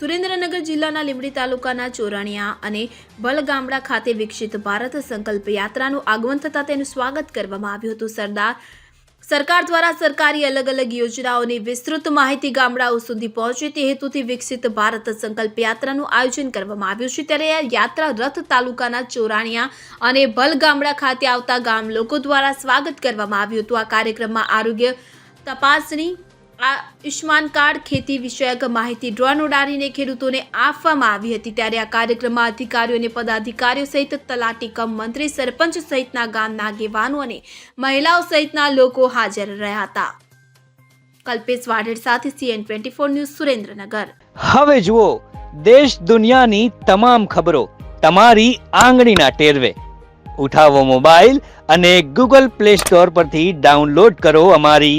સુરેન્દ્રનગર જિલ્લાના લીંબડી તાલુકાના ચોરાણિયા અને બલગામડા ખાતે વિકસિત ભારત સંકલ્પ યાત્રાનું આગમન થતાં તેનું સ્વાગત કરવામાં આવ્યું હતું. સરદાર, સરકાર દ્વારા સરકારી અલગ અલગ યોજનાઓની વિસ્તૃત માહિતી ગામડાઓ સુધી પહોંચે તે હેતુથી વિકસિત ભારત સંકલ્પ યાત્રાનું આયોજન કરવામાં આવ્યું છે. ત્યારે આ યાત્રા રથ તાલુકાના ચોરાણિયા અને ભલગામડા ખાતે આવતા ગામ લોકો દ્વારા સ્વાગત કરવામાં આવ્યું હતું. આ કાર્યક્રમમાં આરોગ્ય તપાસણી આયુષ્માન કાર્ડ ખેતી વિષયક માહિતી ડ્રોન ઉડાડીને ખેડૂતોને આપવામાં આવી હતી ત્યારે આ કાર્યક્રમમાં અધિકારીઓ અને પદાધિકારીઓ સહિત તલાટી કમ મંત્રી, સરપંચ સહિતના ગામના આગેવાનો અને મહિલાઓ સહિતના લોકો હાજર રહ્યા હતા. કલ્પેશ વાઢેર સાથે CN twenty four news Surendranagar. હવે જુઓ, દેશ દુનિયાની તમામ ખબરો તમારી આંગળીના ટેરવે. ઉઠાવો મોબાઈલ અને ગૂગલ પ્લે સ્ટોર પરથી ડાઉનલોડ કરો અમારી